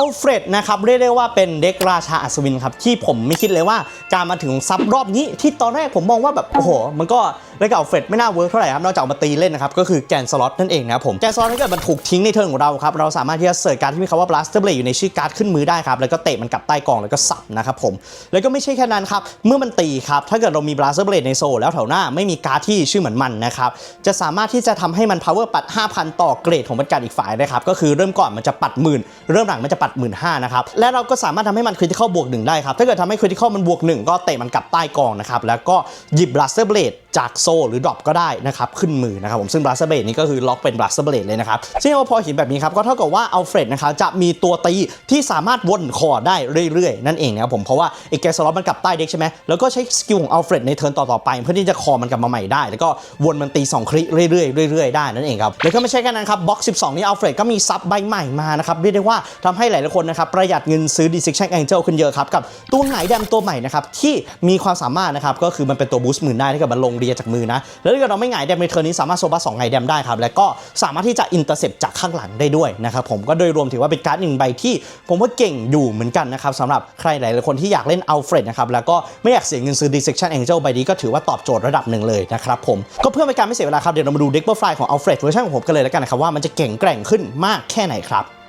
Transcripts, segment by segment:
อัลเฟรดนะครับเรียกได้ว่าเป็นเด็กราชาอัศวินครับที่ผมไม่คิดเลยว่าการมาถึงซับรอบนี้ที่ตอนแรกผมมองว่าแบบโอ้โหมันก็ เล่นกับอัลเฟดไม่น่าเวิร์กเท่าไหร่ครับนอกจากมาตีเล่นนะครับก็คือแกนสล็อตนั่นเองนะครับผมแกนสล็อตถ้าเกิดมันถูกทิ้งในเทิร์นของเราครับเราสามารถที่จะเสิร์ชการที่มีคำว่า blaster blade อยู่ในชื่อการ์ดขึ้นมือได้ครับแล้วก็เตะมันกลับใต้กองแล้วก็สับนะครับผมแล้วก็ไม่ใช่แค่นั้นครับเมื่อมันตีครับถ้าเกิดเรามี blaster blade ในโซลแล้วแถวหน้าไม่มีการ์ดที่ชื่อเหมือนมันนะครับจะสามารถที่จะทำให้มัน power ปัด 5,000 ต่อเกรดของบรรการอีกฝ่ายนะครับก็คือเริ่มก่อนมันจะปัดหมื่นเริ่มหลังมันจะปัดหมื่นห้านะครับและเราก็สามารถทำให้มัน critical บวกหนึ่งได้ครับถ้าเกิดทำให้ critical มันบวกหนึ่งก็เตะมันกลับใต้กองนะครับแล้วก็หยิบ blaster blade จากโซ่หรือดรอปก็ได้นะครับขึ้นมือนะครับผมซึ่ง blaster blade นี่ก็คือล็อกเป็น blaster blade เลยนะครับซึ่งพอเห็นแบบนี้ครับก็เท่ากับว่าอัลเฟรดนะครับจะมีตัวตีที่สามารถวนคอได้เรื่อยๆ นั่นเองนะครับผมเพราะว่าไอ้แกสล็อตมันกลับใต้เด็กใช่ไหมแล้วก็ใช้สกิลของอัลเฟรดในเทิร์นต่อๆไป เพื่อที่จะคอมันกลับมาใหม่ได้ แล้วก็วนมันตี2คลิเรื่อยๆเรื่อยๆได้นั่นเองครับแล้วก็ไม่ใช่แค่นั้นครับบ็อก12 นี่อัลเฟรดก็มีซับใบใหม่มานะครับเรียกได้ว่าทำให้หลายๆคนนะครับประหยัดเงินซื้อ Decision Angel ขึ้นเยอะครับกับตัวไหนแดมตัวใหม่นะครับที่มีความสามารถนะครับก็คือมันเป็นตัวบูสต์หมื่นได้ถ้าเกิดมันลงเรียจากมือนะ แล้วถ้าเกิดเราไม่หงายแดมในเทิร์นนี้สามารถโซบัสสองหงายแดมได้ครับ แล้วก็สามารถที่จะอินเตอร์เซปจากข้างหลังได้ด้วยนะครับผมก็โดยรวมถือว่าเป็นการ์ดหนึ่งใบที่ ผมว่าเก่งอยู่เหมือนกันนะครับสำหรับใครหลายๆคนที่อยากเล่นอัลเฟรดนะครับแล้วก็ไม่อยากเสียเงินซื้อ Dissection Angel ใบนี้ก็ถือว่าตอบโจทย์ระดับหนึ่งเลยนะครับผมก็เพื่อเป็นการไม่เสียเวลาครับเดี๋ยวเรามาดูเด็กเบอร์ฟลายของอัลเฟรดเวอร์ชันของผมกันเลยแล้วกันนะครับว่ามันจะเก่งแกร่งขึ้นมากแค่ไหนครับ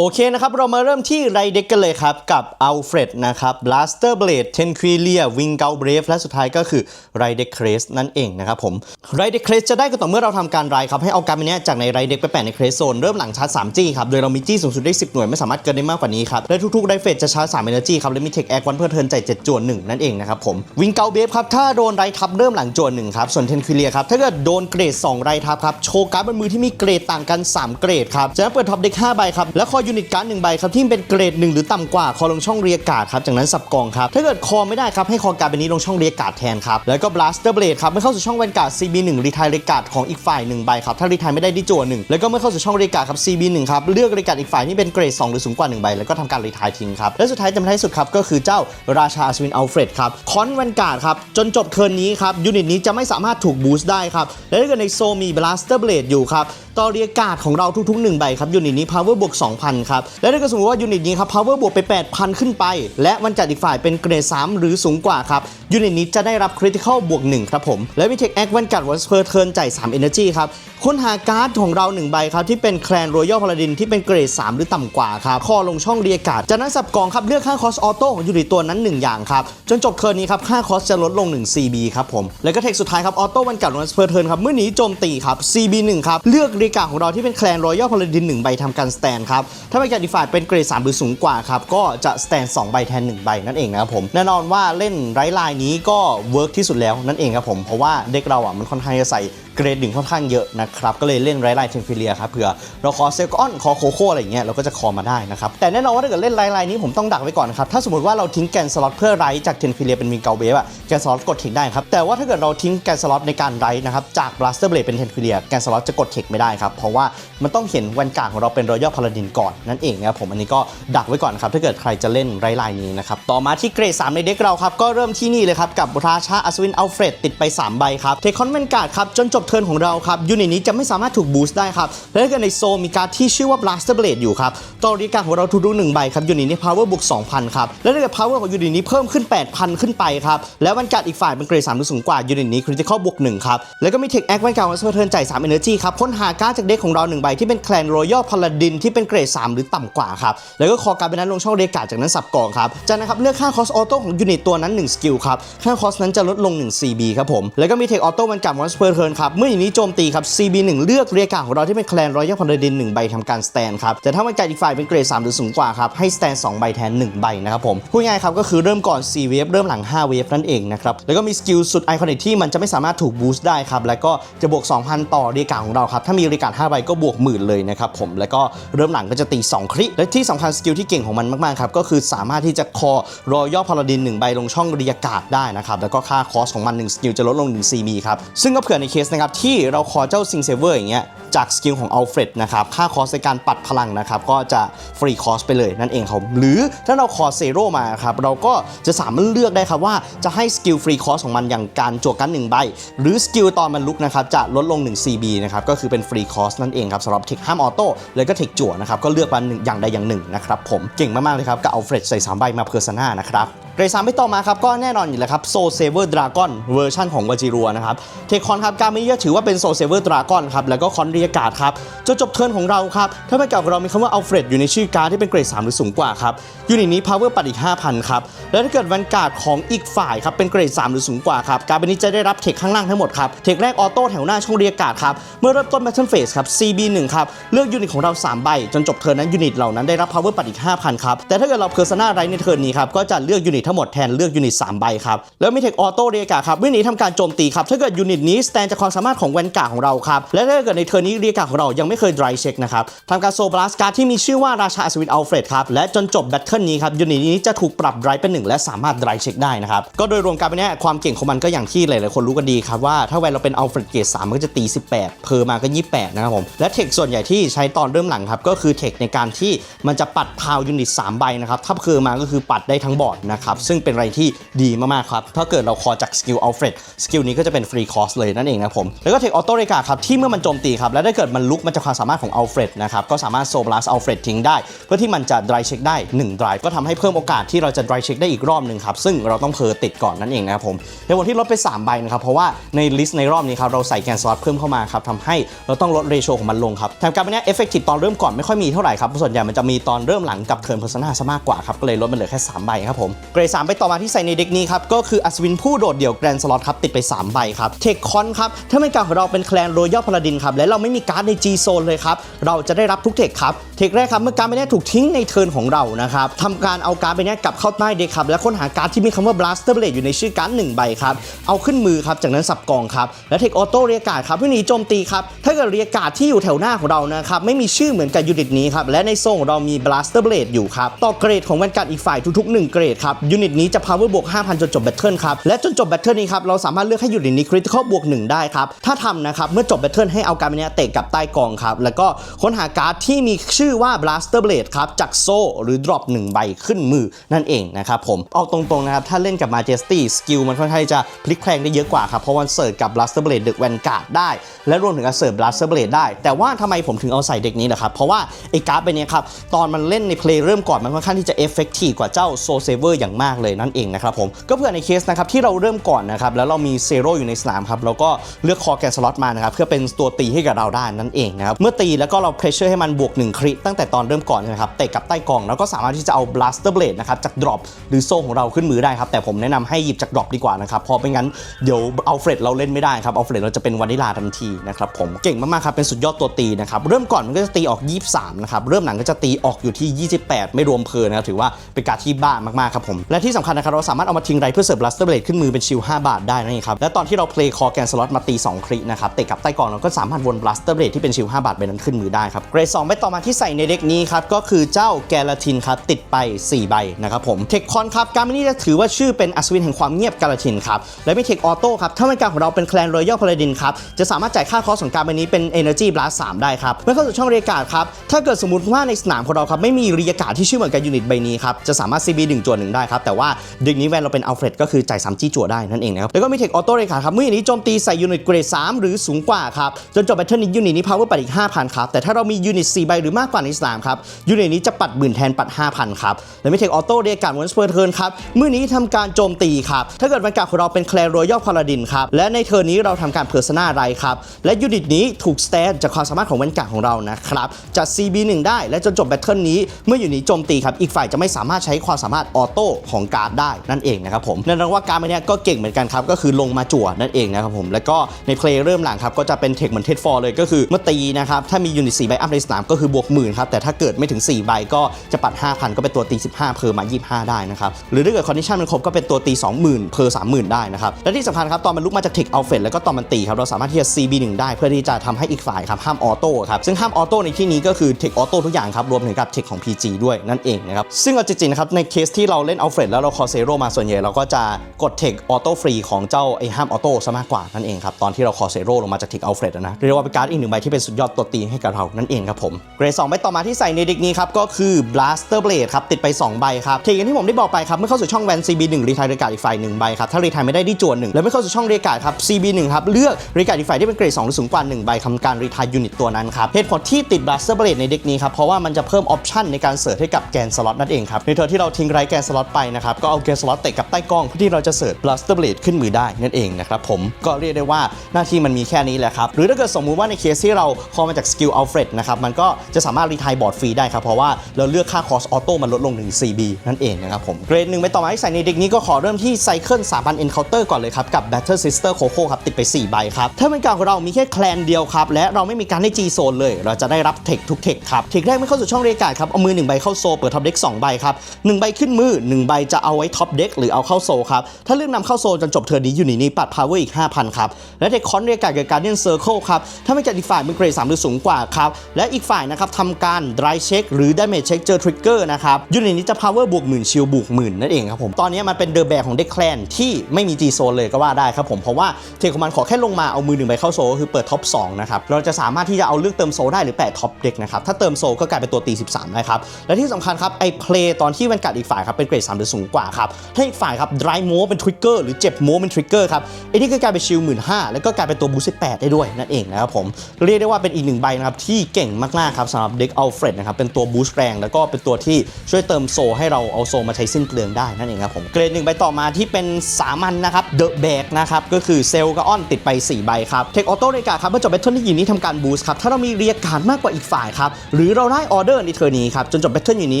โอเคนะครับ เรามาเริ่มที่ไรเด็กกันเลยครับ กับอัลเฟรดนะครับ Blaster Blade t e n q u i l i a Wing g a u Brave และสุดท้ายก็คือไรเด็กเครสนั่นเองนะครับผมไรเด็กเครสจะได้ก็ต่อเมื่อเราทำการไรครับ ให้เอาการ์ดเนี้ยจากในไรเด็กไปแปะในเครสโซน เริ่มหลังชาร์จ3จี้ครับ โดยเรามีจี้สูงสุดได้ 10 หน่วย ไม่สามารถเกินได้มากกว่านี้ครับ และทุกๆไรเฟสจะชาร์จ3 Energy ครับ และมีเทคแอควันเพื่อเทินใจ7จวน1นั่นเองนะครับผมวิงเกาเบฟครับถ้าโดนไรทับเริ่มหลังจวน1ครับส่วนเทนควิเลียครับถ้าเกิดโดนเกรด2ไรทับครับโชว์การ์ดบนมือที่มีเกรดต่างกัน 3 เกรดครับจากนั้นเปิดท็อปเด็ก5ใบครับและคอยยูนิตการ์ด1ใบครับที่เป็นเกรด1หรือต่ำกว่าคอลงช่องเรียกาดครับจากนั้นสับกองครับถ้าเกิดคอไม่ได้ครับให้คอการ์ดใบนี้ลงช่องเรียกาดแทนครับแล้วก็ blaster blade ครับไม่เข้าสู่ช่องแวนการ์ด CB1 รีทายเรียกาดของอีกฝ่าย1ใบครับถ้ารีทายไม่ได้ที่จั่ว1แล้วก็ไม่เข้าสู่ช่องเรียกาดครับ CB1 ครับเลือกเรียกาดอีกฝ่ายที่เป็นเกรด 2 หรือสูงกว่า1ใบแล้วก็ทำการรีทายทิ้งครับและสุดท้ายจำท้ายสุดครับก็คือเจ้าราชาอัศวินอัลเฟรดครับคอนแวนการ์ดครับจนจบเทิร์นนี้ครับยูนิตนี้จะไม่สามารถถูกบูสต์ได้ครับและถ้าเกิดในโซมี blaster blade อยู่ครับ ตอเรียการ์ดของเราทุกๆ1ใบครับยูนิตนี้ power บวก2,000 ครับ และถ้าเกิดสมมติว่ายูนิตนี้ครับ power บวกไป 8,000 ขึ้นไป และวันจัดอีกฝ่ายเป็นเกรด 3 หรือสูงกว่าครับยูนิตนี้จะได้รับ critical บวก 1 ครับผม และวิเทคแอควันกัดวันสเพอร์เทิร์นจ่าย3 energy ครับค้นหาการ์ดของเรา 1 ใบครับที่เป็นแคลนรอยัลพาลาดินที่เป็นเกรด 3 หรือต่ำกว่าครับคอลงช่องเรียการ์ดจากนั้นสับกองครับเลือกค่าคอสออโต้ของยูนิตตัวนั้น 1 อย่างครับจนจบเทิร์นนี้ครับค่าคอสจะลดลง 1 CB ครับผมแล้วก็เทคสุดท้ายครับออโต้วันกัดวันสเพอร์เทิร์นครับเมื่อหนีโจมตีครับ CB 1ครับเลือกเรียกการของเราที่เป็นแคลนรอยัลพาราดิน1ใบทำการสแตนครับ ถ้าเป็นการดีฟายเป็นเกรด3หรือสูงกว่าครับ ก็จะสแตน2ใบแทน1ใบนั่นเองนะครับผมแน่นอนว่าเล่นไร้ลายนี้ก็เวิร์กที่สุดแล้วนั่นเองครับผมเพราะว่าเด็กเราอะมันค่อนข้างจะใส่ เกรดหนึ่งค่อนข้างเยอะนะครับ ก็เลยเล่นไรไลน์เทนฟิเลียครับเผื่อเราคอเซลกอนคอโคโค่อะไรอย่างเงี้ยเราก็จะคอมาได้นะครับ แต่แน่นอนว่าถ้าเกิดเล่นไรไลน์นี้ผมต้องดักไว้ก่อนนะครับ ถ้าสมมติว่าเราทิ้งแกนสล็อตเพื่อไรจากเทนฟิเลียเป็นมีเกาเบฟอะแกนสล็อตกดเทคได้ครับ แต่ว่าถ้าเกิดเราทิ้งแกนสล็อตในการไรนะครับจากบลัสเตอร์เบลดเป็นเทนฟิเลียแกนสล็อตจะกดเทคไม่ได้ครับเพราะว่ามันต้องเห็นแวนการ์ของเราเป็นรอยัลพาลาดินก่อนนั่นเองนะครับผมอันนี้ก็ดักไว้ก่อนครับถ้าเกิดใครจะเล่นไรไลน์นี้นะครับต่อมาที่เกรด3ในเด็กเราครับก็เริ่มที่นี่เลยครับกับราชาอัศวินอัลเฟรดติดไป 3 ใบครับเทคอนเวนการ์ดครับจนจบเทิร์นของเราครับยูนิตนี้จะไม่สามารถถูกบูสต์ได้ครับและถ้าเกิดในโซมีการที่ชื่อว่า Blaster Blade อยู่ครับต่อรีการของเราทุกๆหนึ่งใบครับยูนิตนี้ power บวก2,000ครับและถ้าเกิด power ของยูนิตนี้เพิ่มขึ้น 8,000 ขึ้นไปครับแล้ววันการดอีกฝ่ายเป็นเกรด3หรือสูงกว่ายูนิตนี้ critical บวก1ครับแล้วก็มี tech act วันการดวันเปอร์เทิร์นจ่าย3 energy ครับค้นหาการ์ดจากเด็กของเราหนึ่งใบที่เป็นแคลน royal paladin ที่เป็นเกรด3หรือต่ำกว่าครับแล้วก็คอการเป็นนั้นลงช่องเรกาจากนั้นสับกองครับจากนั้นครับเลือกค่า cost auto ของยูนิตตัวนั้น1 skill ครับค่า cost นั้นจะลดลง1 CB ครับผมแล้วก็มี tech auto วันการดวันเทิร์นครับเมื่ออย่างนี้โจมตีครับ CB 1 เลือกเรียการ์ของเราที่เป็นแคลนรอยัลพาราดิน1ใบทำการสแตนครับแต่ถ้าวันการดอีกฝ่ายเป็นเกรด3หรือสูงกว่าครับให้สแตน2ใบแทน 1 ใบนะครับผมพูดง่ายครับก็คือเริ่มก่อน4เวฟเริ่มหลัง5เวฟนั่นเองนะครับแล้วก็มีสกิลสุดไอคอนิกที่มันจะไม่สามารถถูกบูสต์ได้ครับแล้วก็จะบวก 2,000 ต่อเรียการดของเราครับถ้ามีเรียการด5ใบก็บวกหมื่นเลยนะครับผมแล้วก็เริ่มหลังก็จะตี 2 คลิและที่สำคัญสกิลที่เก่งของมันมากๆครับก็คือสามารถที่จะคอรอยัลพาราดิน1ใบลงช่องเรียกาได้นะครับแล้วก็ค่าคอสของมัน1สกิลจะลดลง1 CB ครับซึ่งก็เผื่อในเคสนะครับที่เราคอเจ้าซิงเซเวอร์อย่างเงี้ยจากสกิลของอัลเฟรดนะครับค่าคอสในการปัดพลังนะครับก็จะฟรีคอสไปเลยนั่นเองครับหรือถ้าเราคอเซโร่มาครับเราก็จะสามารถเลือกได้ครับว่าจะให้สกิลฟรีคอสของมันอย่างการจวกกัน1ใบหรือสกิลตอนมันลุกนะครับจะลดลง 1 CB นะครับก็คือเป็นฟรีคอสนั่นเองครับสำหรับเทคห้ามออโต้แล้วก็เทคจั่วนะครับก็เลือกมาหนึ่งอย่างใดอย่างหนึ่งนะครับผมเก่งมากๆเลยครับกับอัลเฟรดใส่3ใบมาเพอร์ซนานะครับเกรดสามไปต่อมาครับก็แน่นอนอยู่แล้วครับโซเซเวอร์ดราก้อนเวอร์ชันของวาจิรัวนะครับเทคคอนครับการไม่ยถือว่าเป็นโซเซเวอร์ดราก้อนครับแล้วก็คอนเรียกาดครับจนจบเทิร์นของเราครับถ้าไม่เก่าเรามีคำว่าอัลเฟรดอยู่ในชื่อการดที่เป็นเกรด3หรือสูงกว่าครับยูนิตนี้พาวเวอร์ปัดอีก 5,000ครับแล้วถ้าเกิดแวนการ์ดของอีกฝ่ายครับเป็นเกรด3หรือสูงกว่าครับการเป็นนี้จะได้รับเทคข้างล่างทั้งหมดครับเทคแรกออโต้แถวหน้าช่องเรียการ์ดครับเมื่อเริ่มต้นแบทเทิลเฟสครับ CB 1 ครับเลือกยูนิตของเรา3ใบจนจบเทิร์นนั้นยูนิตเหล่านั้นได้รับพาวเวอร์ปัดอีก5,000ครับแต่ถ้าเกิดเราเพอร์ซนาไรในเทิร์นนี้ครับก็จะเลือกยูนิตทั้งหมดแทนเลือกยูนิต3ใบครับแล้วมีเทคออโต้เรียกาดครับวิธีนี้ทำการโจมตีครับถ้าเกิดยูนิตนี้สแตนจากความสามารถของแวนกาของเราครับ และถ้าเกิดในเทิร์นนี้เรียกกาของเรายังไม่เคย dry check นะครับทำการโซบลัสการ์ดที่มีชื่อว่าราชาอัศวินอัลเฟรดครับ และจนจบแบทเทิลนี้ครับยูนิตนี้จะถูกปรับ dry เป็นหนึ่งและสามารถ dry check ได้นะครับ ก็โดยรวมการเป็นเนี้ยความเก่งของมันก็อย่างที่หลายๆคนรู้กันดีครับว่าถ้าแวนเราเป็นอัลเฟรดเกรด3มันก็จะตี 18 เพอมาก็ 28 นะครับผม และเทคส่วนใหญ่ที่ใช้ตอนเริ่มหลังครับก็คือเทคในการที่มันจะปัดพาวยูนิต3ใบนะครับถ้าเพอมาก็คือปัดได้ทั้งบอร์ดนะครับซึ่งเป็นอะไรที่ดีมากๆครับถ้าเกิดเราคอจากสกิลอัลเฟรดสกิลนี้ก็จะเป็นฟรีคอร์สเลยนั่นเองนะผมแล้วก็เทคออโต้เรกาครับที่เมื่อมันโจมตีครับและถ้าเกิดมันลุกมันจะความสามารถของอัลเฟรดนะครับก็สามารถโซบลัสอัลเฟรดทิ้งได้ เพื่อที่มันจะ dry check ได้1 dry ก็ทำให้เพิ่มโอกาสที่เราจะ dry check ได้อีกรอบหนึ่งครับซึ่งเราต้องเพอติดก่อนนั่นเองนะครับผมในวันที่ลดไป 3 ใบนะครับเพราะว่าในลิสต์ในรอบนี้ครับเราใส่แกนสล็อตเพิ่มเข้ามาครับทำให้เราต้องลดเรโชของมันลงครับแถมการเป็นเนี้ยเอฟเฟกติฟตอนเริ่มก่อนไม่ค่อยมีเท่าไหร่ครับส่วนใหญ่มันจะมีตอนเริ่มหลังกับเทิร์นเพอร์ซนาซะมากกว่าครับก็เลยลดมันเหลือแค่3ใบครับผมเกรด3ไปต่อมาที่ใส่ในเด็กนี้ครับก็คืออัศวินผู้โดดเดี่ยวแกรนสล็อตครับติดไป 3 ใบครับเทคคอนครับถ้าเป็นการของเราเป็นแคลนรอยัลพาราดินครับและเราไม่มีการ์ดใน G โซนเลยครับเราจะได้รับทุกเทคครับเทคแรกครับเมื่อการ์ดใบนี้ถูกทิ้งในเทิร์นของเรานะครับทำการเอาการ์ดใบนี้กลับเข้าใต้เด็กครับและค้นหาการ์ดที่มีคำว่า Blaster Blade อยู่ในชื่อการ์ดหนึ่งใบครับเอาขึ้นมือครับจากนั้นสับกองครับและเทคออโต้เรียการ์ดครับเพื่อหนีโจมตีครับถ้าเกิดเรียการ์ดที่อยู่แถวหน้าของเรานะครับไม่มีชื่อเหมือนกับยูนิตนี้ครับและในโซ่ของเรามี Blaster Blade อยู่ครับต่อเกรดของแวนการ์ดอีกฝ่ายทุกๆ1เกรดครับยูนิตนี้จะ power บวก5,000จนจบแบทเทิลครับและจนจบแบทเทิลนี้ครับเราสามารถเลือกให้ยูนิตนี้ critical บวก1ได้ครับถ้าทำนะครับ เมื่อจบแบทเทิลให้เอาการ์ดนี้เตะกับใต้กองครับ แล้วก็ค้นหาการ์ดที่มีชื่อว่า Blaster Blade ครับ จากโซ่หรือ drop 1ใบขึ้นมือนั่นเองนะครับผม เอาตรงๆนะครับ ถ้าเล่นกับ Majesty สกิลมันค่อนข้างจะพลิกแพลงได้เยอะกว่าครับ เพราะวันเสิร์ฟกับ Blaster Blade ดึกแวนการ์ดได้ และรวมถึงการเสิร์ฟ Blaster Blade ได้ แต่ว่าทำไมผมถึงเอาใส่เด็กนี้นะครับ เพราะว่าไอ้การ์ดใบนี้ครับ ตอนมันเล่นในเพลย์เริ่มก่อนมันค่อนข้างที่จะเอฟเฟกตีกว่าเจ้าโซเซเวอร์อย่างมากเลยนั่นเองนะครับผม ก็เพื่อในเคสนะครับที่เราเริ่มก่อนนะครับแล้วเรามีเซโร่อยู่ในสนามครับเราก็เลือกคอแกนสล็อตมานะครับเพื่อเป็นตัวตีให้กับเราได้นั่นเองนะครับเมื่อตีแล้วก็เราเพรสเชอร์ให้มันบวก1คริตั้งแต่ตอนเริ่มก่อนนะครับเตะกับใต้กองแล้วก็สามารถที่จะเอา Blaster Blade นะครับจากดรอปหรือโซ่ของเราขึ้นมือได้ครับแต่ผมแนะนำให้หยิบจากดรอปดีกว่านะครับเพราะไม่งั้นเดี๋ยวเอาเฟรดเราเล่นไม่ได้ครับเอาเฟรดเราจะเป็นวานิลาทันทีนะครับผมเก่งมากๆครับเป็นสุดยอดตัวตีนะครับเริ่มก่อนมันก็จะตีออก 23นะครับเริ่มหลังก็จะตีออกอยู่ที่ 28 ไม่รวมเพลินนะครับถือว่าเป็นการที่บ้ามากๆครับผมและที่สำคัญนะครับเราสามารถเอามาทิ้งไรเพื่อเสิร์ฟ Blaster Blade ขึ้นมือเป็นชิล5บาทได้นั่นเองครับและตอนที่เราเพลย์คอแกนสล็อตมาตี2ครินะครับเตะกับใต้กองเราก็สามารถวน Blaster Blade ที่เป็นชิล5บาทไปนั้นขึ้นมือได้ครับเกรด2ไปต่อมาที่ใส่ในเด็กนี้ครับก็คือเจ้าแกลาตินครับติดไป 4 ใบนะครับผมเทคคอนครับการนี้จะถือว่าชื่อเป็นอัศวินแห่งความเงียบกาลาตินครับและมีเทคออโต้ครับถ้าเป็นการของเราเป็นแคลนรอยัลพาราดินครับจะสามารถจ่ายค่าคอสของการใบนี้เป็น Energy Blast 3ได้ครับเมื่อเข้าสู่ช่องเรียการ์ดครับถ้าเกิดสมมติว่าในสนามของเราครับไม่มีเรียการ์ดที่ชื่อเหมือนกับยูนิตใบนี้ครับจะสามารถ CB 1จวหนึ่งได้ครับแต่ว่าดึกนี้แวนเราเป็นอัลเฟรดก็คือจ่าย3จี้จั่วได้นั่นเองนะครับแล้วก็มีเทคออโต้เรียกกาครับเมื่ออยนี้โจมตีใส่ยูนิตเกรด3หรือสูงกว่าครับจนจบแบทเทิลนี้ยูนิตนี้ power ปัดอีก 5,000 ครับ แต่ถ้าเรามียูนิต4ใบหรือมากกว่าในสนามครับยูนิตนี้จะปัดหมื่นแทนปัด 5,000 ครับและไมีเทคออโต้เรียกการวันสเปอร์เทิร์นครับเมื่อนี้ทำการโจมตีครับถ้าเกิดบรรยากาศของเราเป็นแคลร์รอยัลพาราดินครับและในเทิร์นนี้เราทำการเพอร์ซนาไรครับและยูนิตนี้ถูกสเตทจากความสามารถของบรรยากาศของเรานะครับจะ CB 1 ได้และจนจบแบทเทิลนี้เมื่ออยู่นี้โจมตีครับอีกฝ่ายจะไม่สามารถใช้ความสามารถออโต้ของการ์ดได้นั่นเองนะครับผมนั่นแปลว่าการ์ดเนี้ยก็เก่งเหมือนกันครับก็คือลงมาจั่วนั่นเองนะครับผมแล้วก็ในเพลย์เริ่มหลังครับก็จะเป็นเทคเหมือนเทสฟอร์เลยก็คือเมื่อตีนะครับถ้ามียูนิต4ใบอัพในสนามก็คือบวกหมื่นครับแต่ถ้าเกิดไม่ถึง 4 ใบก็จะปัด 5,000 ก็เป็นตัวตี 15 เพอร์มา 25 ได้นะครับหรือถ้าเกิดคอนดิชันมันครบก็เป็นตัวตี 20,000 เพอร์30,000 ได้นะครับและที่สำคัญครับตอนมันลุกมาจากเทคเอัลเฟดแล้วก็ตอนมันตีครับเราสามารถที่จะ CB1 ได้เพื่อที่จะทำให้อีกฝ่ายครับห้ามออโต้ครับซึ่งห้ามออโต้ในที่นี้ก็คือเทคออโต้ทุกอย่างครับรวมถึงกับเทคของ PG ด้วยนั่นเองนะครับซึ่งเอาจริงๆนะครับในเคสที่เราเล่นอัลเฟดแล้วเราคอเซโรมาส่วนใหญ่เราก็จะกดเทคออโต้ฟรีของเจ้าไอ้ห้ามออโต้ซะมากกว่านั่นเองครับตอนอนที่เราคอเซโร่ลงมาจากทิกเอัลเฟรดนะเรียกว่าเป็นการ์ดอีกหนึ่งใบที่เป็นสุดยอดตัวตีให้กับเรานั่นเองครับผมเกรดสองใบต่อมาที่ใส่ในเด็กนี้ครับก็คือ blaster blade ครับติดไปสองใบครับเทอย่างที่ผมได้บอกไปครับเมื่อเข้าสู่ช่องแวน CB 1 รีทายเรียกาดอีกฝ่ายหนึ่งใบครับถ้ารีทายไม่ได้ที่จวนหนึ่งแล้วไม่เข้าสู่ช่องเรียกาดครับ CB 1 ครับเลือกเรียกาดอีกฝ่ายที่เป็นเกรด2หรือสูงกว่า1ใบทำการรีทายยูนิตตัวนั้นครับเหตุผลที่ติด blaster blade ในเด็กนี้ครับเพราะว่ามันจะเพิ่มออปชั่นในการเสิร์ชให้กับแกนสล็อตนั่นเองครับในเทอร์ที่เราทิ้งไรแกนสล็อตไปนะครับก็เอาแกนสล็อตเตะกับใต้กล้องเพื่อที่เราจะเสิร์ช blaster blade ขึ้นมือได้นั่นเองนะครับผมก็เรียกได้ว่าหน้าที่มันมีแค่นี้แหละครับ หรือถ้าเกิดสมมุติว่าในเคสที่เราคอมาจากสกิลอัลเฟรดนะครับ มันก็จะสามารถรีทายบอร์ดฟรีได้ครับ เพราะว่าเราเลือกค่าคอสออโต้มันลดลง1 CB นั่นเองนะครับผม เกรดหนึ่งไปต่อมาที่ใส่ในเด็กนี้ก็ขอเริ่มที่ไซเคิล3,000 Encounter ก่อนเลยครับ กับ Battle Sister Coco ครับ ติดไป 4 ใบครับ ถ้าเป็นการของเรามีแค่แคลนเดียวครับ และเราไม่มีการให้ G โซนเลย เราจะได้รับเทคทุกเทคครับ เทคแรกไม่เข้าสู่ช่องเรียการ์ดครับ เอามือ1ใบเข้าโซเปิดท็อปเด็ก2ใบครับ1ใบขึ้นมือ1ใบจะเอาไว้ท็อปเด็กหรือเอาเข้าโซครับ ถ้าเลือกนำเข้าโซจนจบเทอร์นนี้อยู่ในนี้ปัด power อีก5,000ครับและเทคคอนเรียกการ์ดกับการเดียนเซอร์เคิลครับถ้าไม่จัดอีกฝ่ายเป็นเกรด3หรือสูงกว่าครับและอีกฝ่ายนะครับทำการ dry check หรือ damage check เจอ trigger นะครับยูนิตนี้จะ power บวกหมื่นชิลบวกหมื่นนั่นเองครับผมตอนนี้มันเป็นเดอะแบกของเด็กแคลนที่ไม่มี G โซนเลยก็ว่าได้ครับผมเพราะว่าเทคขอมันขอแค่ลงมาเอามือหนึ่งใบเข้าโซก็คือเปิดท็อป2นะครับเราจะสามารถที่จะเอาเลือกเติมโซได้หรือแปะท็อปเด็กนะครับถ้าเติมโซก็กลายเป็นตัวตี 13ได้ครับและที่สำคัญครับไอ้เพลย์ตอนที่มันกัดอีกฝ่ายครับเป็นเกรด3หรือสูงกว่าครับถ้าอีกฝ่ายครับ dry โมเป็นทริกเกอร์หรือเจ็บโมเป็นทริกเกอร์ครับไอ้นี่ก็กลายเป็นชิลหมื่นห้าแล้วก็กลายเป็นตัวบูสต์แปดได้ด้วยนั่นเองนะครับผมเรียกได้ว่าเป็นอีกหนึ่งใบนะครับที่เก่งมากๆครับสำหรับเด็กอัลเฟรดนะครับเป็นตัวบูสต์แรงแล้วก็เป็นตัวที่ช่วยเติมโซให้เราเอาโซมาใช้สิ้นเปลืองได้นั่นเองครับผมเกรดหนึ่งใบต่อมาที่เป็นสามัญนะครับเดอะแบกนะครับก็คือเซลกับออนติดไป 4 ใบครับเทคออโต้เรียกาครับเมื่อจบแบทเทิลที่ยู่นี้ทำการบูสต์ครับถ้าเรามีเรียกการมากกว่าอีกฝ่ายครับหรือเราได้ออเดอร์ในเทอร์นี้ครับจนจบแบทเทิลอยู่นี้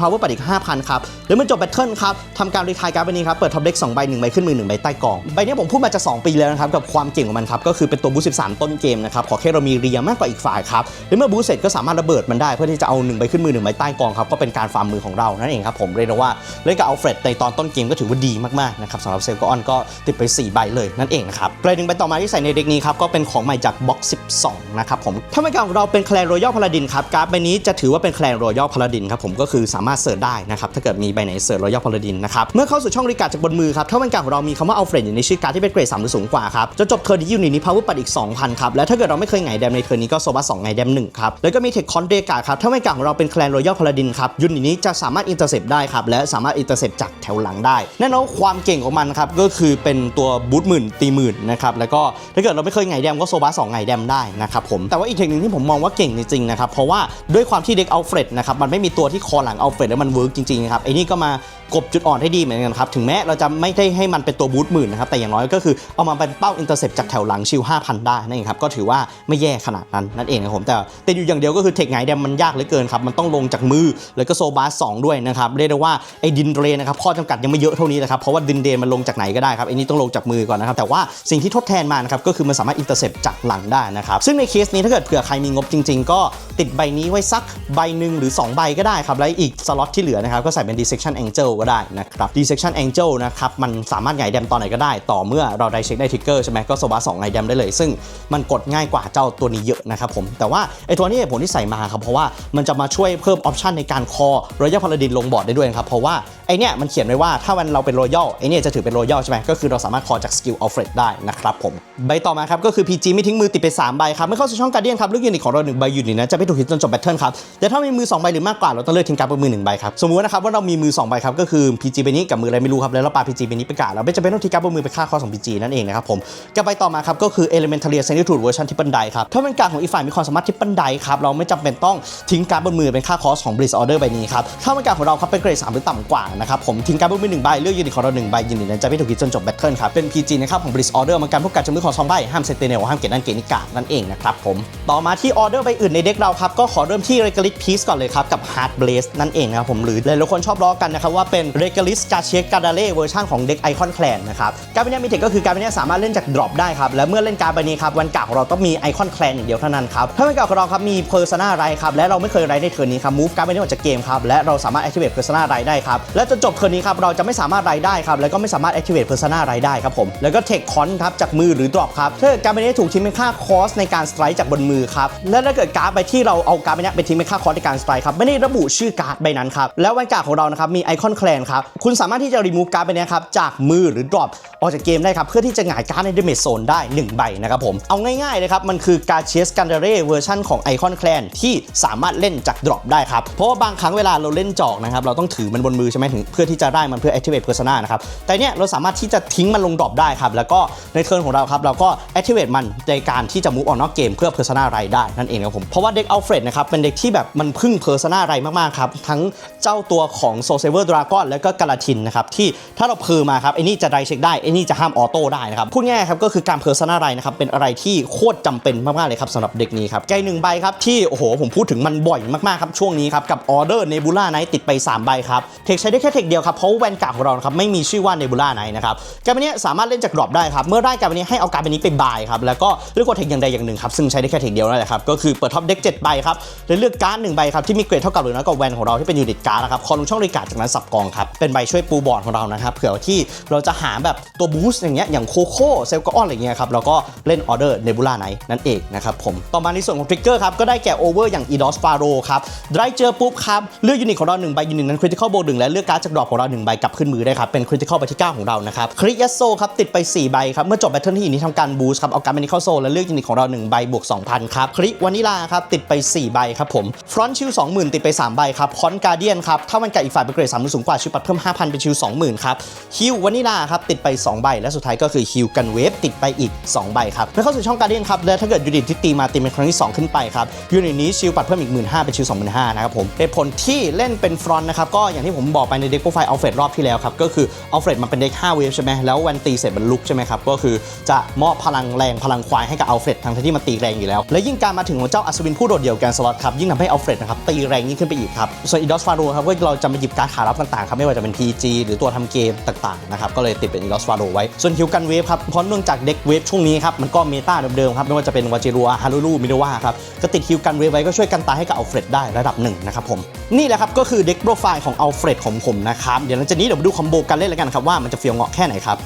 power ปัดอีก5,000ครับหรือเมื่อจบแบทเทิลครับทำการรีทายการ์ดใบนี้ครับเปิดท็อปเด็ก2ใบ1ใบขึ้นมือ1ใบใต้กองใบนี้ผมพูดมาจะ 2 ปีแล้วนะครับกับความเก่งของมันครับก็คือเป็นตัวบูสต์13 ต้นเกมนะครับ ขอแค่เรามีเรียมากกว่าอีกฝ่ายครับหรือเมื่อบูสต์เสร็จก็สามารถระเบิดมันได้เพื่อที่จะเอา1ใบขึ้นมือ1ใบใต้กองครับ ก็เป็นการฟาร์มมือของเรา นั่นเองครับผม เรียกว่าเล่นกับอัลเฟรดในตอนต้นเกมก็ถือว่าดีมากๆนะครับสำหรับเซลก็ออนก็ติดไป 4 ใบเลยนั่นเองนะครับเกรดหนึ่งใบต่อมาที่ใส่ในเด็กนี้ครับก็เป็นของใหม่จากบ็อก12นะครับผมถ้าไม่การของเราเป็นแคลนรอยัลพาลาดินครับการ์ดใบนี้จะถือว่าเป็นแคลนรอยัลพาลาดินครับผมก็คือสามารถเสิร์ชได้นะครับถ้าเกิดมีใบไหนเสิร์ชรอยัลพาลาดินนะครับเมื่อเข้าสู่ช่องริการจากบนมือครับถ้าเป็นการของเรามีคำว่าอัลเฟรดอยู่ในชื่อการ์ดที่เป็นเกรด3หรือสูงกว่าครับจะจบเทอร์นนี้ยูนินี้พาวเวอร์ปัดอีก 2,000 ครับ และถ้าเกิดเราไม่เคยไงแดมในเทอร์นนี้ก็โซบัส2ไงแดม1ครับ แล้วก็มีเทคคอนเดกาครับ ถ้าเป็นกาของเราเป็นแคลนรอยัลพาลาดินครับยูนิตนี้จะสามารถอินเตอร์เซปได้ครับ และสามารถอินเตอร์เซปจากแถวหลังได้ แน่นอนความเก่งของมันครับ ก็คือเป็นตัวบูทหมื่นตีหมื่นนะครับ แล้วก็ถ้าเกิดเราไม่เคยไงแดมก็โซบัส2ไงแดมได้นะครับผม แต่ว่าอีกเทคนิคที่ผมมองว่าเก่งจริงๆนะครับ เพราะว่าด้วยความที่เด็กเอัลเฟรดนะครับ มันไม่มีตัวที่คอหลังเอัลเฟรดแล้วมันเวิร์กจริงๆครับไอ้นี่ก็มา กบจุดอ่อนให้ดีเหมือนกันครับ ถึงแม้เราจะไม่ได้ให้มันเป็นตัวบูทหมื่นนะครับ แต่อย่างน้อยก็คือเอามาเป็นเป้าอินเตอร์เซปจากแถวหลังชิล5,000 ได้นั่นเองครับ ก็ถือว่าไม่แย่ขนาดนั้นนั่นเองครับผมแต่แต่อยู่อย่างเดียวก็คือเทคไงแดมมันยากเหลือเกินครับมันต้องลงจากมือแล้วก็โซบาส2ด้วยนะครับเรียกได้ว่าไอ้ดินเดรนนะครับข้อจำกัดยังไม่เยอะเท่านี้นะครับเพราะว่าดินเดนมันลงจากไหนก็ได้ครับไอ้นี่ต้องลงจากมือก่อนนะครับแต่ว่าสิ่งที่ทดแทนมานะครับก็คือมันสามารถอินเตอร์เซปจากหลังได้นะครับซึ่งในเคสนี้ถ้าเกิดเผื่อใครมีงบจริง ๆ ก็ติดใบนี้ไว้สักใบหนึ่งหรือ 2 ใบก็ได้ครับแล้วอีกสล็อตที่เหลือนะครับก็ใส่เป็น dissection angel ก็ได้นะครับ dissection angel นะครับมันสามารถไงแดมตอนไหนก็ได้ ต่อเมื่อเราได้เช็คได้ทิกเกอร์ใช่ไหมก็โซบาสองไงแดมได้เลย ซึ่งมันกดง่ายกว่าเจ้าตัวนี้เยอะนะครับผมแต่ว่าไอตัวนี้เหตุผลที่ใส่มาครับเพราะว่ามันจะมาช่วยเพิ่มออปชันในการคอรอยัลพาลาดินลงบอร์ดได้ด้วยครับเพราะว่าไอเนี้ยมันเขียนไว้ว่าถ้าวันเราเป็นรอยัลไอเนี้ยจะถือเป็นรอยัลใช่ไหมก็คือเราสามารถคอจากสกิลอัลเฟรดได้นะครับผมใบต่อมาครับก็คือ PG ไม่ทิ้งมือติดไปสามใบครับไม่เข้าสู่ช่องการเดียนครับลือกยูนิตของเราหนึ่งใบยูนิตนั้นจะไม่ถูกฮิตจนจบแบทเทิลครับแต่ถ้ามีมือสองใบหรือมากกว่าเราต้องเลือกทิ้งการ์ดบนมือหนึ่งใบครับสมมุตินะครับว่าเรามีมือสองใบครับก็คือ PG ใบนี้กับมืออะไรไม่รู้ครับแล้วเราปา PG ใบนี้ไปกาดเราไม่จำเป็นต้องทิ้งการ์ดบนมือไปฆ่าคอของ PG นั่นเองนะครับผมกับใบต่อมาครับก็คือ Elementalia Senitute เวอร์ชันที่บันไดครับถ้าเป็นการของอีกฝ่ายมีความสามารถที่บันไดครับเราไม่จำเป็นต้องทิ้งการ์ดบนมือเป็นค่าคอสของ Blitz Order ใบนี้ครับถ้าเป็นการของเราครับเป็นเกรด3หรือต่ำกว่านะครับผมทิ้งการ์ดบนมือหนึ่งใบเลือกยูนิตของเราหนึ่งใบยูนิตนั้นจะไม่ถูกคิดจนจบแบทเทิลครับเป็น PG นะครับของ Blitz Order มันการพวกการจำมือของสองใบห้ามเซนเตเนลห้ามเกตนั่นเกตนิกานั่นเองนะครับผมต่อมาที่ออเดอร์ใบอื่นในเด็กเราครับก็ขอเริ่มที่ Regalis Piece ก่อนเลยครับกับ Heart Blaze นั่นเองนะครับผมหรือหลายๆคนชอบล้อกันนะครับว่าเป็น Regalis g a c h e g a d a l e เวอร์ชันของเด็ก Icon Clan นนะครับการเป็นนี้มีเทคก็คือการเป็นนี้สามารถเล่นจาก drop ได้ครับและเมื่อเล่นการ์ดใบนี้ครับวันกาของเราต้องมี Icon Clan อย่างเดียวเท่านั้นครับถ้าวันกาของเราครับมี Persona ไรครับและเราไม่เคยไรในเทิร์นนี้ครับ move การ์ดใบนี้ออกจากเกมครับและเราสามารถ activate Persona ไรได้ครับและจนจบเทิร์นนี้ครับเราจะไม่สามารถไรได้ครับแล้วก็ไม่สามารถ activate Persona ไรได้ครับผมแล้วก็ Take Con ครับจากมือหรือ drop ครับถ้าการ์ดใบนี้ถูกทิ้งเป็นค่าคอสในการ strike จากบนมือครับและถ้าเกิดการ์ดใบที่เราเอาการ์ดใบนี้ไปทิ้งเป็นค่าคอสในการ strike ครับไม่ได้ระบุชื่อการ์ดใบนั้นครับแล้ววันกาของเรานะครับมีไอคอนแคลนครับ คุณสามารถที่จะ remove การ์ดใบนี้ครับจากมือหรือ drop ออกจากเกมได้ครับ เพื่อที่จะหงายการ์ดใน damage zone ได้ 1 ใบนะครับผม เอาง่ายๆเลยครับมันคือการเชสกันเดเร่เวอร์ชันของไอคอนแคลนที่สามารถเล่นจากดรอปได้ครับ เพราะว่าบางครั้งเวลาเราเล่นจอกนะครับเราต้องถือมันบนมือใช่ไหมถึงเพื่อที่จะได้มันเพื่อ activate persona นะครับแต่เนี่ยเราสามารถที่จะทิ้งมันลงดรอปได้ครับแล้วก็ในเทิร์นของเราครับเราก็ activate มันในการที่จะ move on นอกเกมเพื่อ persona ไรได้นั่นเองครับผมเพราะว่าเด็กอัลเฟรดนะครับเป็นเด็กที่แบบมันพึ่ง persona ไรมากๆครับทั้งเจ้าตัวของ Soul Saver Dragon แล้วก็กาลาทินนะครับที่ถ้าเราเพอมาครับไอ้นี่จะไรเช็คได้ไอ้นี่จะห้ามออโต้ได้นะครับพูดง่ายครับก็คือการ persona ไรนะครับเป็นอะไรที่โคตรจำเป็นมากๆเลยครับสำหรับเด็กนี้ครับไกลหนึ่งใบครับที่โอ้โหผมพูดถึงมันบ่อยมากๆครับช่วงนี้ครับกับออเดอร์เนบูล่าไนติดไป 3 ใบครับเทคใช้ได้แค่เทคเดียวครับเพราะแวนการ์ดของเราครับไม่มีชื่อว่าเนบูล่าไนนะครับการ์ดใบนี้สามารถเล่นจากดรอปได้ครับเมื่อได้การ์ดใบนี้ให้เอาการ์ดใบนี้ไปบายครับแล้วก็เลือกกดเทคอย่างใดอย่างหนึ่งครับซึ่งใช้ได้แค่เทคเดียวนั่นแหละครับก็คือเปิดท็อปเด็ก7ใบครับแล้วเลือกการ์ดหนึ่งใบครับที่มีเกรดเท่ากับหรือน้อยกว่าแวนของเราที่เป็นยูนิตการ์ดนะครับคอลงช่องรีการ์ดจากนั้นสับกองครับ เป็นใบช่วยปูบอร์ดของเรานะครับ เผื่อที่เราจะหาแบบตัวบูสต์อย่างเงี้ย อย่างโคโค่เซลกออนอะไรเงี้ยครับ แล้วก็เล่นออเดอร์เนบูล่าไนนั่นเองนะครับผม ต่อมาในส่วนของทริกเกอร์ครับ ก็ได้แก่โอเวอร์อย่างอีดอสฟาโรครับได้เจอปุ๊บครับ เลือกยูนิตของเราหนึ่งใบยูนิตนั้นคริติคอลโบหนึ่งและเลือกการ์ดจากดรอปของเราหนึ่งใบกลับขึ้นมือได้ครับ เป็นคริติคอลใบที่9ของเรานะครับคริยัสโซครับติดไป 4 ใบครับ เมื่อจบแบทเทิลที่อยู่นี้ทำการบูสต์ครับเอาการ์ดเมนิคอลโซและเลือกยูนิตของเรา1ใบบวก2,000ครับคริวานิลาครับติดไป 4 ใบครับผมฟรอนชิล20,000 ติดไป 3 ใบครับคอนการเดียนครับถ้ามันกับอีกฝ่ายเป็นเกรด3สูงกว่าชิลปัดเพิ่ม 5,000 เป็นชิล20,000 ครับ ฮิววานิลาครับ ติดไป 2 ใบ และสุดท้ายก็คือฮิวกันเวฟติดไปอีก 2 ใบครับเมื่อเข้าสู่ช่องการเดียนครับ และถ้าเกิดยูนิตที่ตีมาตีเป็นครั้งที่ 2 ขึ้นไปครับ ยูนิตนี้ชิลปัดเพิ่มอีก 15,000 เป็นชิล25,000 นะครับผมเหตุผลที่เล่นเป็นฟรอนต์นะครับก็อย่างที่ผมบอกไปในเด็กโปรไฟล์อัลเฟรดรอบที่แล้วครับก็คืออัลเฟรดมันเป็นเด็ก5เวฟใช่ไหมแล้ววันตีเสร็จมันลุกใช่ไหมครับก็คือจะมอบพลังแรงพลังควายให้กับอัลเฟรดทั้งที่มันตีแรงอยู่แล้ว และยิ่งการมาถึงของเจ้าอัศวินผู้โดดเดี่ยวแกนสล็อตครับยิ่งทำให้อัลเฟรดนะครับตีแรงยิ่งขึ้นไปอีกครับส่วนอีดอสฟาโรครับก็เราจะมาหยิบการขารับต่างๆครับไม่ว่าจะเป็น PG หรือตัวทำเกมต่างๆนะครับก็เลยติดเป็นอีลอสฟาโดไว้ ส่วนฮิวกันเวฟครับเพราะเนื่องจากเด็กเวฟช่วงนี้ครับมันก็เมตาเดิมๆครับไม่ว่าจะเป็นวาจิรัวฮารุลูมิโนวาครับก็ติดฮิวกันเวฟไว้ก็ช่วยกันตายให้กับอัลเฟรดได้ระดับหนึ่งนะครับผมนี่แหละครับก็คือเด็กโปรไฟล์ของอัลเฟรดของผมนะครับเดี๋ยวหลังจากนี้เดี๋ยวมาดูคอมโบกันเล่นแล้วกันครับว่ามันจะเฟี้ยวเงาะแค่ไหนครับ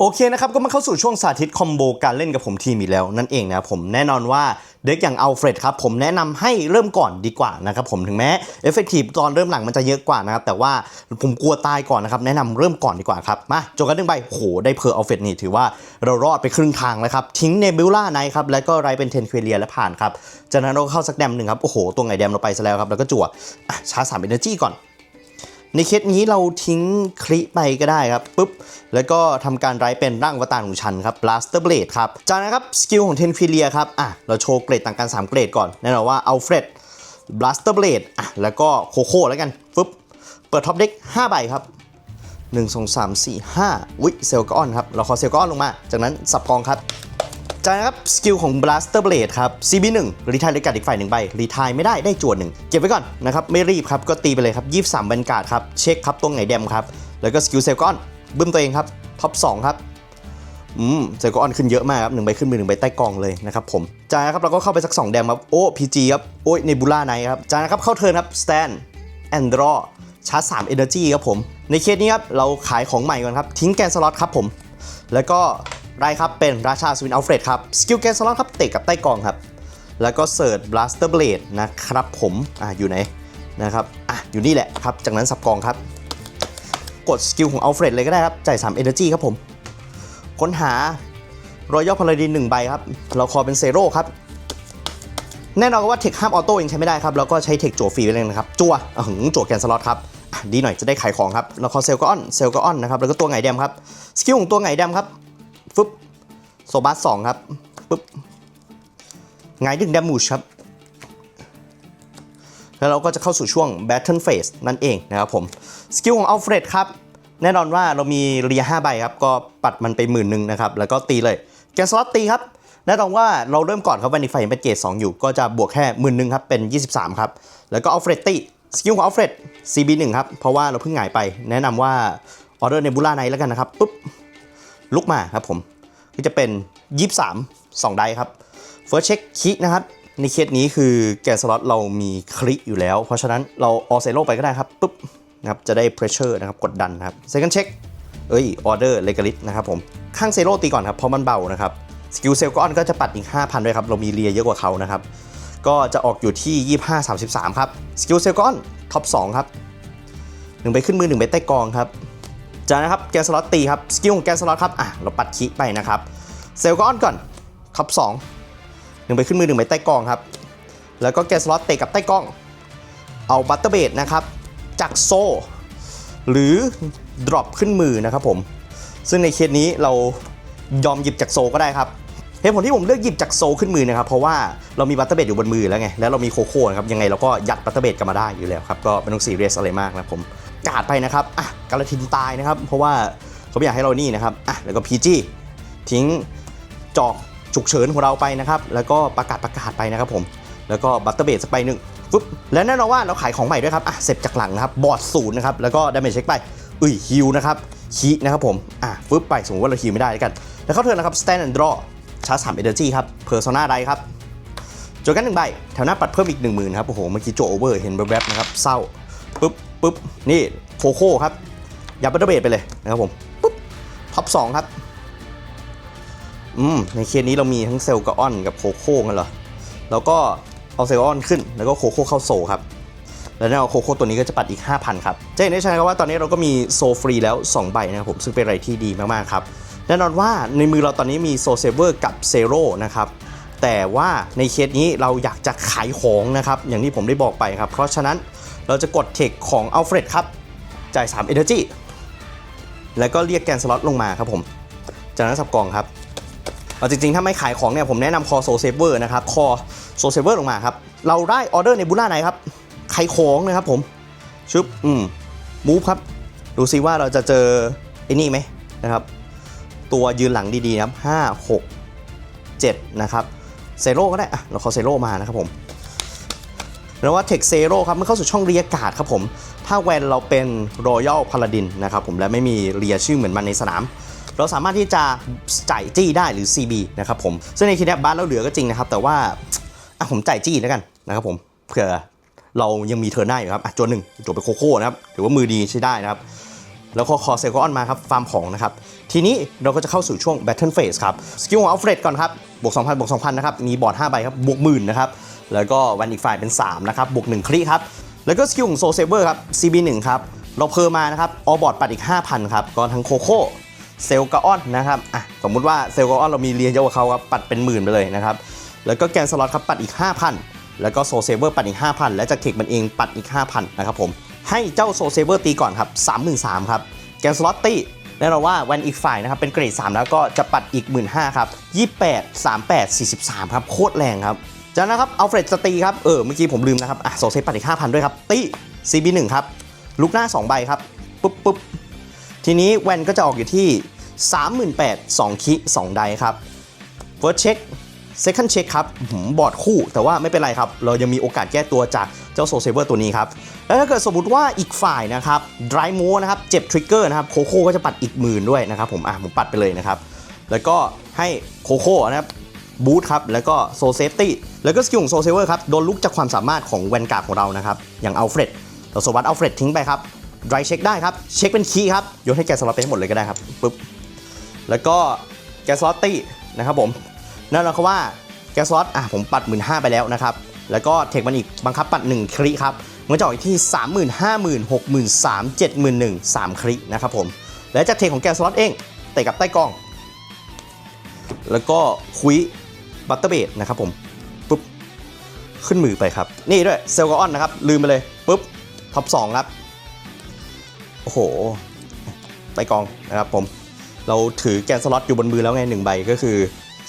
โอเคนะครับ ก็มาเข้าสู่ช่วงสาธิตคอมโบการเล่นกับผมทีมอีกแล้วนั่นเองนะผมแน่นอนว่าเด็กอย่างอัลเฟรดครับผมแนะนำให้เริ่มก่อนดีกว่านะครับผมถึงแม้เอฟเฟกตีฟตอนเริ่มหลังมันจะเยอะกว่านะครับแต่ว่าผมกลัวตายก่อนนะครับแนะนำเริ่มก่อนดีกว่าครับมาจบกันหนึ่งใบโหได้เพอร์อัลเฟรดนี่ถือว่าเรารอดไปครึ่งทางแล้วครับทิ้งเนบิวล่าไนครับแล้วก็ไรเป็นเทนเควเลียและผ่านครับจากนั้นเราก็เข้าสักแดมหนึ่งครับโอ้โหตัวไงแดมเราไปซะแล้วครับแล้วก็จั่วชาร์จสามเอเนอร์จีก่อน ในเคสนี้เราทิ้งคลิไปก็ได้ครับปุ๊บแล้วก็ทำการไร้เป็นร่างวตารของฉันครับ Blaster Blade ครับจากนั้นครับสกิลของเทนฟิเลียครับอะเราโชว์เกรดต่างกัน 3 เกรดก่อนแน่นอนว่าอัลเฟรด Blaster Blade อะแล้วก็โคโค่แล้วกันปุ๊บเปิดท็อปเด็ก5ใบครับ1 2 3 4 5วิเซลกออนครับเราขอเซลกออนลงมา จากนั้นสับกองครับ จากนั้นครับสกิลของ Blaster Blade ครับ CB1 รีทายเลกัดอีกฝ่ายหนึ่งใบรีทายไม่ได้ได้จวดหนึ่งเก็บไว้ก่อนนะครับไม่รีบครับก็ตีไปเลยครับ 23บันการ์ดครับเช็คครับตรงไหนแดมครับแล้วก็สกิลเซลก้อนบึ้มตัวเองครับท็อป2ครับอืมเซลก้อนขึ้นเยอะมากครับหนึ่งใบขึ้นมือหนึ่งใบใต้กองเลยนะครับผมจากนั้นครับเราก็เข้าไปสัก 2 แดมครับโอ้พีจีครับโอ้ยเนบูล่าไนครับจากนั้นครับเข้าเทิร์นครับสแตนแอนดรอชาร์จ3 Energy ครับผม ในเคสนี้ครับเราขายของใหม่ก่อนครับทิ้งแกนสล็อตครับผม แล้วก็ ไรครับเป็นราชาสวินอัลเฟรดครับ สกิลแกนสล็อตครับเตะกับใต้กองครับ แล้วก็เสิร์ชบลัสเตอร์เบลดนะครับผมอะอยู่ไหนนะครับอะอยู่นี่แหละครับ จากนั้นสับกองครับ กดสกิลของอัลเฟรดเลยก็ได้ครับจ่าย3 Energy ครับผม ค้นหารอยัลพาราดินหนึ่งใบครับ เราคอเป็นเซโร่ครับ แน่นอนว่าเทคห้ามออโต้ยังใช้ไม่ได้ครับ แล้วก็ใช้เทคจั่วฟรีไปเลยนะครับ จั่วอะหึงจั่วแกนสล็อตครับ ดีหน่อยจะได้ขายของครับ เราคอเซลก็ออนเซลก็ออนนะครับ แล้วก็ตัวไงแดมครับ สกิลของตัวไงแดมครับ ฟึบโซบัสสองครับปึ๊บไงดึงดามูชครับ แล้วเราก็จะเข้าสู่ช่วง Battle Phase นั่นเองนะครับผม สกิลของอัลเฟรดครับ แน่นอนว่าเรามีเรีย5ใบครับ ก็ปัดมันไปหมื่นหนึ่งนะครับ แล้วก็ตีเลยแกนสล็อตตีครับ แน่นอนว่าเราเริ่มก่อนครับวันนี้ไฟยังเป็นเกรด2อยู่ ก็จะบวกแค่หมื่นหนึ่งครับ เป็น 23 ครับ แล้วก็อัลเฟรดตีสกิลของอัลเฟรด CB1 ครับ เพราะว่าเราเพิ่งหงายไป แนะนำว่าออเดอร์เนบูล่าไนแล้วกันนะครับปุ๊บ ลุกมาครับผมก็จะเป็น 23 2 ได้ครับ First Check คินะครับในเคสนี้คือแกนสล็อตเรามีคลิอยู่แล้ว เพราะฉะนั้นเราออเซโลไปก็ได้ครับปุ๊บนะครับจะได้ pressure นะครับกดดันนะครับ Second Check เอ้ย Order Legalis นะครับผมข้างเซโ o ตีก่อนครับเพราะมันเบานะครับสกิลเซลก็อนก็จะปัดอีก 5,000ด้วยครับเรามีเรียเยอะกว่าเขานะครับก็จะออกอยู่ที่ 25 33 ครับสกิลเซลก็อนท็อป2ครับหนึ่งใบขึ้นมือหนึ่งใบใต้กองครับ จากนั้นครับแกสล็อตตีครับสกิลของแกสล็อตครับอะเราปัดคิไปนะครับเซลก็ออนก่อนท็อปสองหนึ่งไปขึ้นมือหนึ่งไปใต้กองครับ แล้วก็แกสล็อตเตะกับใต้กล้อง เอาบัตเตอร์เบดนะครับจากโซหรือ drop ขึ้นมือนะครับผม ซึ่งในเคสนี้เรายอมหยิบจากโซก็ได้ครับเหตุผลที่ผมเลือกหยิบจากโซขึ้นมือนะครับ เพราะว่าเรามีบัตเตอร์เบดอยู่บนมือแล้วไง แล้วเรามีโคโค่นครับ ยังไงเราก็ยัดบัตเตอร์เบดกลันมาได้อยู่แล้วครับ ก็ไม่ต้องซีเรียสอะไรมากนะผม กาดไปนะครับอะกาลทินตายนะครับ เพราะว่าเขาไม่อยากให้เรานี่นะครับอะแล้วก็พีจีทิ้งจอกฉุกเฉินของเราไปนะครับ แล้วก็ประกาศประกาศไปนะครับผม แล้วก็บัตเตอร์เบสักใบหนึ่งปุ๊บและแน่นอนว่าเราขายของใหม่ด้วยครับอะเสร็จจากหลังนะครับ บอดศูนย์นะครับ แล้วก็ดาเมจเช็คไป อุ้ยฮิวนะครับคีนะครับผม อะฟึบไปสมมติว่าเราฮิวไม่ได้แล้วกัน แล้วเข้าเทิร์นนะครับ stand and draw ชาร์จสามเอเนอร์จีครับเพอร์โซนาไดครับโจกันหนึ่งใบ แถวหน้าปัดเพิ่มอีกหนึ่งหมื่นครับ โอ้โห เมื่อกี้โจโอเวอร์เห็นแวบๆนะครับ เศร้าปุ๊บ ปุ๊บนี่โคโค่ครับยับบัตเตอร์เบดไปเลยนะครับผมปุ๊บท็อปสองครับอืมในเคสนี้เรามีทั้งเซลกับออนกับโคโค่กันเหรอแล้วก็เอาเซลล์ออนขึ้นแล้วก็โคโค่เข้าโซครับแล้วเนี่ยโคโค่ตัวนี้ก็จะปัดอีก 5,000 ครับจะเห็นได้ใช่ครับว่าตอนนี้เราก็มีโซฟรีแล้ว 2 ใบนะครับผมซึ่งเป็นอะไรที่ดีมาก ๆ ครับ แน่นอนว่าในมือเราตอนนี้มีโซเซเวอร์กับเซโร่นะครับ แต่ว่าในเคสนี้เราอยากจะขายของนะครับ อย่างที่ผมได้บอกไปครับ เพราะฉะนั้น เราจะกดเทคของอัลเฟรดครับ จ่าย 3 Energy แล้วก็เรียกแกนสล็อตลงมาครับผม จากนั้นสับกองครับ เอาจริงๆ ถ้าไม่ขายของเนี่ยผมแนะนำคอโซเซเวอร์นะครับ คอโซเซเวอร์ลงมาครับ เราได้ออเดอร์ในบูล่าไหนครับ ขายของนะครับผมชึบอืม มูฟครับ ดูซิว่าเราจะเจอไอ้นี่ไหมนะครับ ตัวยืนหลังดีๆนะครับห้าหกเจ็ดนะครับ เซโร่ก็ได้อะเราขอเซโร่มานะครับผม แล้วว่าเทคเซโร่ครับมันเข้าสู่ช่องเรียกาดครับผม ถ้าแวนเราเป็นรอยัลพาลาดินนะครับผมและไม่มีเรียชื่อเหมือนมันในสนาม เราสามารถที่จะจ่ายจี้ได้หรือ CB นะครับผม ซึ่งในทีนี้บ้านเราเหลือก็จริงนะครับ แต่ว่าอะผมจ่ายจี้แล้วกันนะครับผมเผื่อเรายังมีเทอร์หน้าอยู่ครับอะจวนหนึ่งจบไปโคโค่นะครับถือว่ามือดีใช้ได้นะครับ แล้วก็คอเซกออนมาครับฟาร์มของนะครับ ทีนี้เราก็จะเข้าสู่ช่วง Battle Phase ครับ สกิลของอัลเฟรดก่อนครับบวก2,000บวก2,000นะครับมีบอร์ด5ใบครับบวกหมื่นนะครับ แล้วก็วันอีกฝ่ายเป็น 3 นะครับ บวก 1 คลิครับ แล้วก็สกิลของโซเซเวอร์ครับ CB 1 ครับ เราเพิ่มมานะครับ ออบอร์ดปัดอีก 5,000 ครับ ก็ทั้งโคโค่เซลกาออนนะครับ อะ สมมุติว่าเซลกาออนเรามีเรียนเยอะกว่าเขาครับ ปัดเป็นหมื่นไปเลยนะครับ แล้วก็แกนสล็อตครับ ปัดอีก 5,000 แล้วก็โซเซเวอร์ปัดอีก 5,000 และจากเทคมันเองปัดอีก 5,000 นะครับผม ให้เจ้าโซเซเวอร์ตีก่อนครับ33,000ครับ แกนสล็อตตี้แน่นอนว่าวันอีกฝ่ายนะครับเป็นเกรด3แล้วก็จะปัดอีก 1 5ื่นครับ28 38 43ครับโคตรแรงครับ จากนั้นครับอัลเฟรดสตีครับเออเมื่อกี้ผมลืมนะครับอะโซเซปัดอีก5,000ด้วยครับตี้ CB 1ครับลุกหน้า 2 ใบครับปุ๊บปุ๊บทีนี้แวนก็จะออกอยู่ที่ 38,000 2คิ2ไดครับ First check Second check ครับหืมบอร์ดคู่ แต่ว่าไม่เป็นไรครับ เรายังมีโอกาสแก้ตัวจากเจ้าโซเซเวอร์ตัวนี้ครับ แล้วถ้าเกิดสมมติว่าอีกฝ่ายนะครับ Dry m o นะครับ เจ็บทริกเกอร์นะครับ โคโค่ก็จะปัดอีกหมื่นด้วยนะครับผม อะ ผมปัดไปเลยนะครับ แล้วก็ให้โคโค่นะครับ บูทครับ แล้วก็โซเซฟตี้ แล้วก็สกิลของโซเซเวอร์ครับ โดนลุกจากความสามารถของแวนการ์ดของเรานะครับ อย่างอัลเฟรดเราสวัสดอัลเฟรดทิ้งไปครับ dry check ได้ครับ เช็คเป็นคีย์ครับโยนให้แกสล็อตไปให้หมดเลยก็ได้ครับปึ๊บ แล้วก็แกสล็อตตี้นะครับผม นั่นหมายความว่าแกสล็อตอะผมปัด1 5ื่นไปแล้วนะครับ แล้วก็เทคมันอีกบังคับปัด1คริครับมันจะออกที่3 0 0 0 0 5 0 0 0 0 6 0 0 0 3 7 1 0 0 3ครินะครับผม และจากเทคของแกสล็อตเองเตะกับใต้กล้อง แล้วก็คุย บัตเตอร์เบดนะครับผมปุ๊บขึ้นมือไปครับ นี่ด้วยเซลกออนนะครับ ลืมไปเลยปุ๊บท็อป2ครับ โอ้โห ไปกองนะครับผม เราถือแกนสล็อตอยู่บนมือแล้วไงหนึ่งใบก็คือ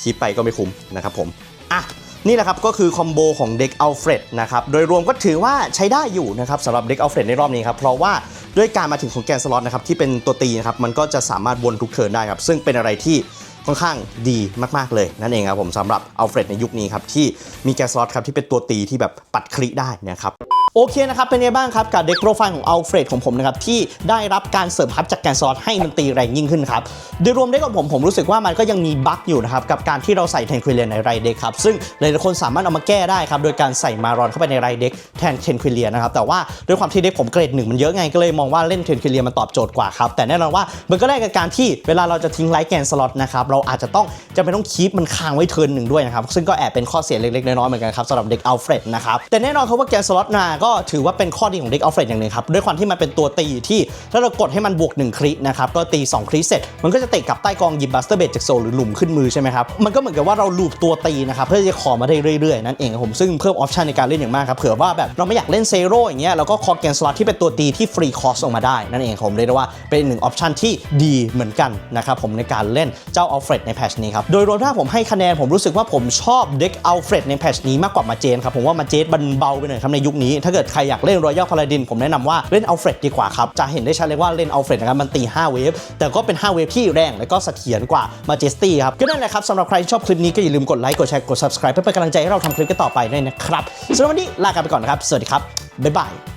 คีปไปก็ไม่คุ้มนะครับผม อะนี่แหละครับก็คือคอมโบของเด็กอัลเฟรดนะครับ โดยรวมก็ถือว่าใช้ได้อยู่นะครับสำหรับเด็กอัลเฟรดในรอบนี้ครับ เพราะว่าด้วยการมาถึงของแกนสล็อตนะครับที่เป็นตัวตีนะครับมันก็จะสามารถวนทุกเทิร์นได้ครับ ซึ่งเป็นอะไรที่ ค่อนข้างดีมากๆเลยนั่นเองครับผมสำหรับอัลเฟรดในยุคนี้ครับที่มีแกซอสครับที่เป็นตัวตีที่แบบปัดคลิได้นะครับ โอเคนะครับเป็นไงบ้างครับกับเด็กโปรไฟล์ของอัลเฟรดของผมนะครับที่ได้รับการเสริมทัพจากแกนซอสให้มันตีแรงยิ่งขึ้นครับโดยรวมเด็กของผมผมรู้สึกว่ามันก็ยังมีบั๊กอยู่นะครับกับการที่เราใส่เทนควิเลียนในไรเด็กครับซึ่งหลายๆคนสามารถเอามาแก้ได้ครับโดยการใส่มารอนเข้าไปในไรเด็กแทนเทนควิเลียนนะครับแต่ว่าด้วยความที่เด็กผมเกรดหนึ่งมันเยอะไงก็เลยมองว่าเล่นเทนควิเลียมันตอบโจทย์กว่าครับแต่แน่นอนว่ามันก็ได้กับการที่เวลาเราจะทิ้งไลท์แกนสล็อตนะครับเราอาจจะต้องจะไม่ต้องคีปมันค้างไว้เทินหนึ่งด้วยนะครับซึ่งก็แอบเป็นข้อเสียเล็กๆน้อยๆเหมือนกันครับสำหรับเด็กอัลเฟรดนะครับแต่แน่นอนครับว่าแกนสล็อตนาก็ก็ถือว่าเป็นข้อดีของเด็กอัลเฟรอย่างหนึ่งครับด้วยความที่มันเป็นตัวตีที่ถ้าเรากดให้มันบวก1คลินะครับก็ตี 2 คลิเสร็จ มันก็จะเตะกลับใต้กองหยิบบัสเตอร์เบดจากโซลหรือหลุมขึ้นมือใช่ไหมครับมันก็เหมือนกับว่าเราลูปตัวตีนะครับเพื่อจะขอมาได้เรื่อยๆนั่นเองครับผมซึ่งเพิ่มออปชันในการเล่นอย่างมากครับเผื่อว่าแบบเราไม่อยากเล่นเซโร่อย่างเงี้ยเราก็คอแกนสล็อตที่เป็นตัวตีที่ฟรีคอสออกมาได้นั่นเองครับผมเรียกได้ว่าเป็นหนึ่งออปชันที่ดีเหมือนกันนะครับผมในการเล่นเจ้าอัลเฟรดในแพชนี้ครับโดยรวมถ้าผมให้คะแนนผมรู้สึกว่าผมชอบเด็กอัลเฟรดในแพชนี้มากกว่ามาเจนครับผมว่ามาเจนมันเบาไปหน่อยครับในยุคนี้ถ้าเกิดใครอยากเล่นรอยัลพาราดินผมแนะนำว่าเล่นอัลเฟรดดีกว่าครับ จะเห็นได้ชัดเลยว่าเล่นอัลเฟรดนะครับมันตี 5 เวฟ แต่ก็เป็น 5 เวฟที่แรงและก็เสถียรกว่ามาเจสตี้ครับ ก็นั่นแหละครับสำหรับใครที่ชอบคลิปนี้ก็อย่าลืมกดไลค์กดแชร์กด subscribe เพื่อเป็นกำลังใจให้เราทำคลิปกันต่อไปด้วยนะครับสำหรับวันนี้ลากันไปก่อนนะครับ สวัสดีครับบ๊ายบาย